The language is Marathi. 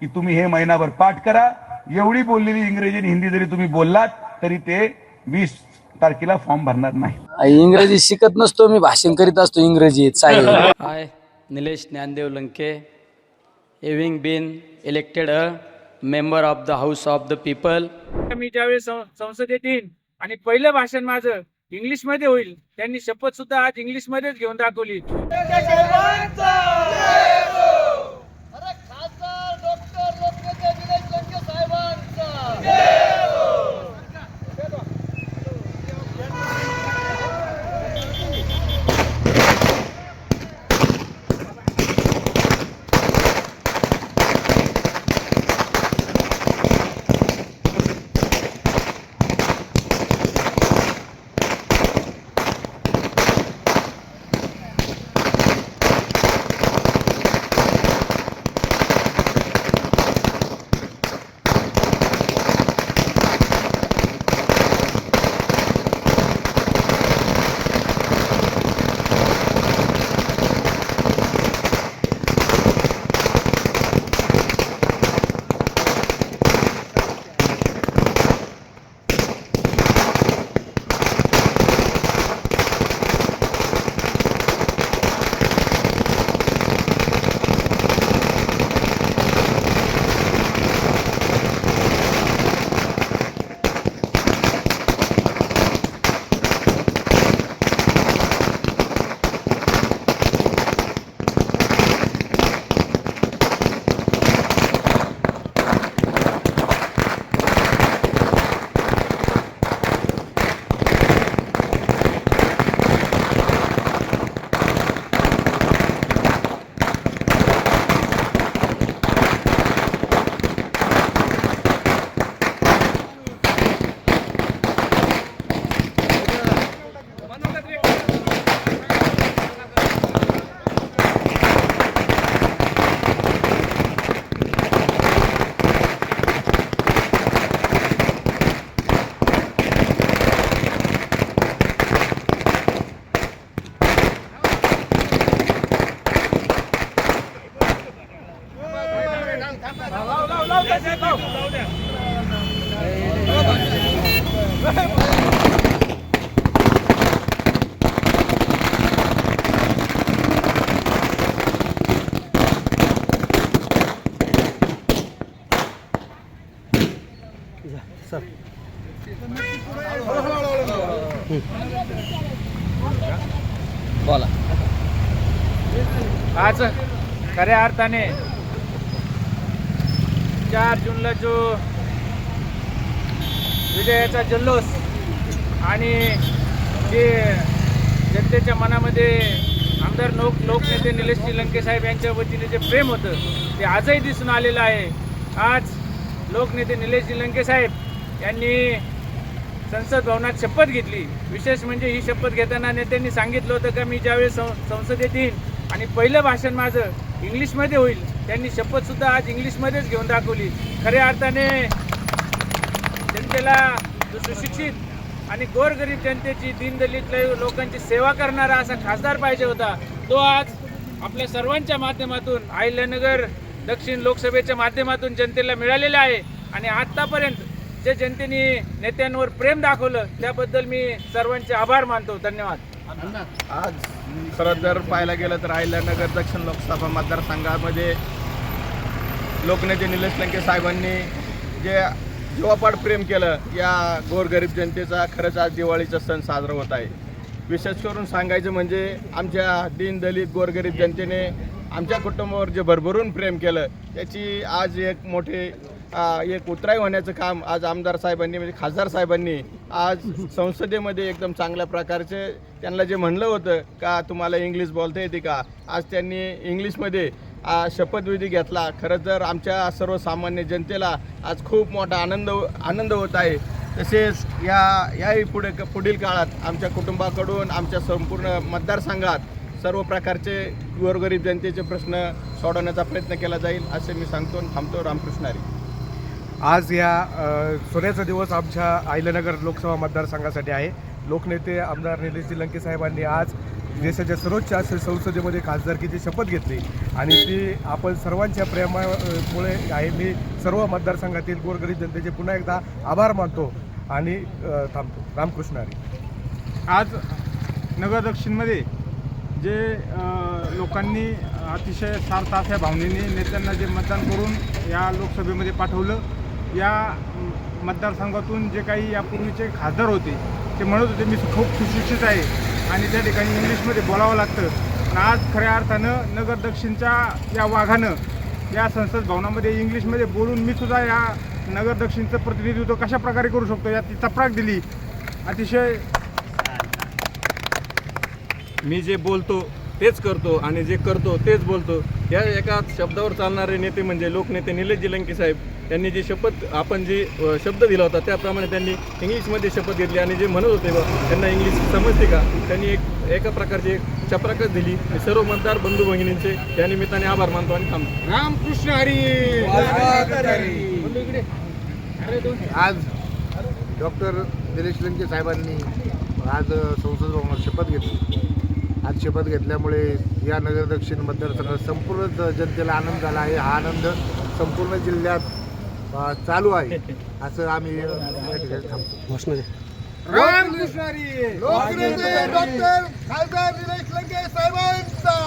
की तुम्ही हे महिनाभर पाठ करा. एवढी बोललेली इंग्रजी आणि हिंदी जरी तुम्ही बोललात तरी ते वीस तारखेला फॉर्म भरणार नाही. इंग्रजी शिकत नसतो मी भाषण करीत असतो इंग्रजीत. I, Nilesh Nyandev Lanke, having been elected a member of the House of the People, मी ज्यावेळेस सं- संसदेत येईन आणि पहिलं भाषण माझं इंग्लिशमध्ये होईल त्यांनी शपथ सुद्धा आज इंग्लिश मध्येच घेऊन दाखवली. बोला. आज खऱ्या अर्थाने चार जूनला जो विजयाचा जल्लोष आणि जे जनतेच्या मनामध्ये आमदार लोक लोकनेते निलेश श्रीलंके साहेब यांच्या वतीने जे प्रेम होतं ते आजही दिसून आलेलं आहे. आज लोकनेते निलेश लंके साहेब यांनी संसद भवनात शपथ घेतली. विशेष म्हणजे ही शपथ घेताना नेत्यांनी सांगितलं होतं का मी ज्यावेळेस सं संसदेत येईन आणि पहिलं भाषण माझं इंग्लिशमध्ये होईल त्यांनी शपथसुद्धा आज इंग्लिशमध्येच घेऊन दाखवली. खऱ्या अर्थाने जनतेला सुशिक्षित आणि गोरगरीब जनतेची दीनदलित लोकांची सेवा करणारा असा खासदार पाहिजे होता. तो आज आपल्या सर्वांच्या माध्यमातून आहिल्यानगर दक्षिण लोकसभेच्या माध्यमातून जनतेला मिळालेलं आहे. आणि आत्तापर्यंत जे जनतेने नेत्यांवर प्रेम दाखवलं त्याबद्दल मी सर्वांचे आभार मानतो. धन्यवाद. आज खरं जर पाहायला गेलं तर अहिल्यानगर दक्षिण लोकसभा मतदारसंघामध्ये लोकनेते निलेश लंके साहेबांनी जे जीवापाड प्रेम केलं या गोरगरीब जनतेचा खरंच आज दिवाळीचा सण साजरा होत आहे. विशेष करून सांगायचं म्हणजे आमच्या दीनदलित गोरगरीब जनतेने आमच्या कुटुंबावर जे भरभरून प्रेम केलं त्याची आज एक मोठे एक उतराई होण्याचं काम आज आमदार साहेबांनी म्हणजे खासदार साहेबांनी आज संसदेमध्ये एकदम चांगल्या प्रकारचे त्यांना जे म्हणलं होतं का तुम्हाला इंग्लिश बोलता येते का? आज त्यांनी इंग्लिशमध्ये शपथविधी घेतला. खरं तर आमच्या सर्वसामान्य जनतेला आज खूप मोठा आनंद आनंद होत आहे. तसेच या याही पुढे पुढील काळात आमच्या कुटुंबाकडून आमच्या संपूर्ण मतदारसंघात सर्व प्रकारचे गोरगरीब जनतेचे प्रश्न सोडवण्याचा प्रयत्न केला जाईल असे मी सांगतो आणि थांबतो रामकृष्ण हरी आज या सोन्याचा दिवस आमच्या आयलनगर लोकसभा मतदारसंघासाठी आहे. लोकनेते आमदार निलेश लंके साहेबांनी आज देशाच्या सर्वोच्च असे संसदेमध्ये खासदारकीची शपथ घेतली. आणि ती आपण सर्वांच्या प्रेमामुळे आहे. मी सर्व मतदारसंघातील गोरगरीब जनतेचे पुन्हा एकदा आभार मानतो आणि थांबतो. रामकृष्ण हरी आज नगर दक्षिणमध्ये जे लोकांनी अतिशय सार्थ अशा भावनेने नेत्यांना जे मतदान करून या लोकसभेमध्ये पाठवलं या मतदारसंघातून जे काही यापूर्वीचे खासदार होते ते म्हणत होते मी खूप सुशिक्षित आहे आणि त्या ठिकाणी इंग्लिशमध्ये बोलावं लागतं. पण आज खऱ्या अर्थानं नगर दक्षिणच्या या वाघानं या संसद भवनामध्ये इंग्लिशमध्ये बोलून मी सुद्धा या नगर दक्षिणचं प्रतिनिधित्व कशा प्रकारे करू शकतो याची चपराक दिली. अतिशय मी जे बोलतो तेच करतो आणि जे करतो तेच बोलतो. या एका शब्दावर चालणारे नेते म्हणजे लोकनेते निलेशजी लंके साहेब. त्यांनी जी शपथ आपण जी शब्द दिला होता त्याप्रमाणे त्यांनी इंग्लिशमध्ये शपथ घेतली आणि जे म्हणत होते बा त्यांना इंग्लिश समजते का? त्यांनी एक एका प्रकारची एक चपराकच दिली. मी सर्व मतदार बंधू भगिनींचे या निमित्ताने आभार मानतो आणि थांबतो. रामकृष्ण हरी! आज डॉक्टर निलेश लंके साहेबांनी आज संसद भवनात शपथ घेतली. आज शपथ घेतल्यामुळे या नगर दक्षिण मतदारसंघात संपूर्ण जनतेला आनंद झाला आहे. हा आनंद संपूर्ण जिल्ह्यात चालू आहे. असं आम्ही अ, या ठिकाणी थांबतो. रामकृष्ण हरी लोकनेते डॉक्टर खासदार निलेश लंके साहेबांचा!